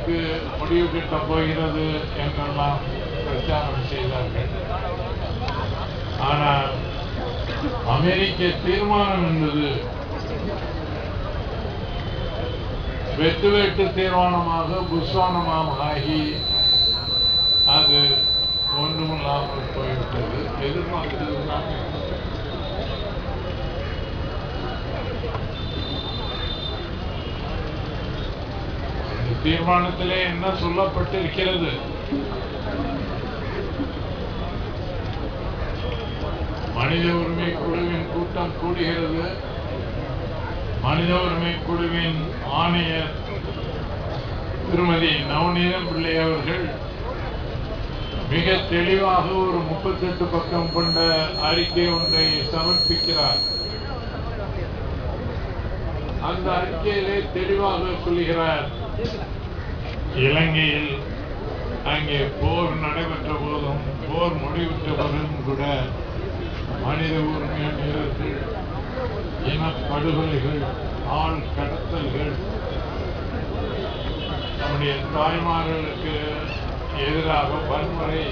போருக்கு முடிவு கிட்ட போகிறது என்றெல்லாம் பிரச்சாரம் செய்தார்கள். ஆனால் அமெரிக்க தீர்மானம் என்பது வெட்டு வெட்டு தீர்மானமாக புஸ்வானமாக ஆகி அது ஒன்றுமில்லாமல் போய்விட்டது. எதிர்பார்த்ததுதான் தீர்மானத்திலே என்ன சொல்லப்பட்டிருக்கிறது? மனித உரிமை குழுவின் கூட்டம் கூடுகிறது. மனித உரிமை குழுவின் ஆணையர் திருமதி நவநீதம் பிள்ளை அவர்கள் மிக தெளிவாக ஒரு முப்பத்தெட்டு பக்கம் கொண்ட அறிக்கை ஒன்றை சமர்ப்பிக்கிறார். அந்த அறிக்கையிலே தெளிவாக சொல்லுகிறார். இலங்கையில் அங்கே போர் நடைபெற்ற போதும் போர் முடிவுற்ற போதும் கூட மனித உரிமை மீறல்கள் இனப்படுகொலைகள் ஆள் கடத்தல்கள் நம்முடைய தாய்மார்களுக்கு எதிராக வன்முறை